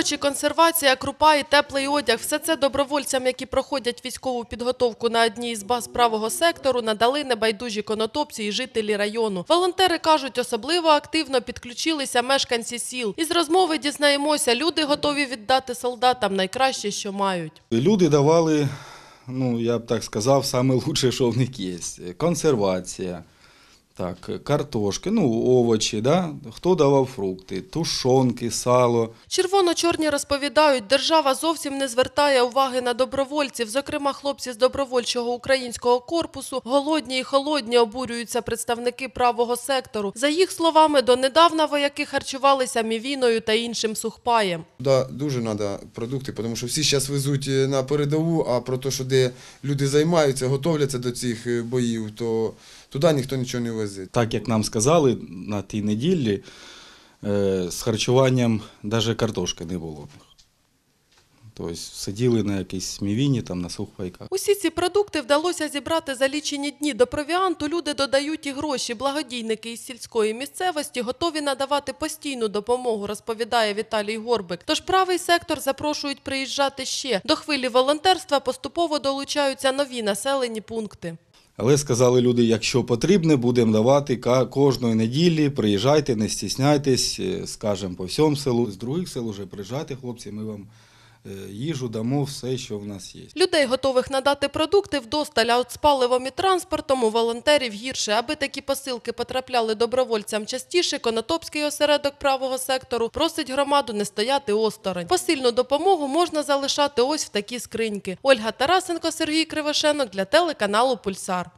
Овочі, консервація, крупа і теплий одяг – все це добровольцям, які проходять військову підготовку на одній із баз правого сектору, надали небайдужі конотопці і жителі району. Волонтери кажуть, особливо активно підключилися мешканці сіл. Із розмови дізнаємося, люди готові віддати солдатам найкраще, що мають. Люди давали, ну я б так сказав, саме лучше, що в них є. Консервація, так, картошки, ну, овочі, да? хто давав фрукти, тушонки, сало. Червоно-чорні розповідають, держава зовсім не звертає уваги на добровольців. Зокрема, хлопці з добровольчого українського корпусу голодні і холодні обурюються представники правого сектору. За їх словами, донедавна вояки харчувалися мівіною та іншим сухпаєм. Да, дуже треба продукти, тому що всі зараз везуть е, на передову, а про те, що де люди займаються, готовляться до цих е, боїв, то туди ніхто нічого не везе. Так як нам сказали на тій неділі, е, з харчуванням навіть картошки не було. Тобто сиділи на якійсь мівіні, там, на сухпайках. Усі ці продукти вдалося зібрати за лічені дні. До провіанту люди додають і гроші. Благодійники із сільської місцевості готові надавати постійну допомогу, розповідає Віталій Горбик. Тож правий сектор запрошують приїжджати ще. До хвилі волонтерства поступово долучаються нові населені пункти. Але сказали люди, якщо потрібне, будемо давати кожної неділі, приїжджайте, не стісняйтесь, е, скажемо по всьому селу. З других сел вже приїжджайте, хлопці, ми вам їжу дамо, все, що в нас є. Людей, готових надати продукти, вдосталь, а от з паливом і транспортом у волонтерів гірше. Аби такі посилки потрапляли добровольцям частіше, Конотопський осередок правого сектору просить громаду не стояти осторонь. Посильну допомогу можна залишати ось в такі скриньки. Ольга Тарасенко, Сергій Кривошенок для телеканалу Пульсар.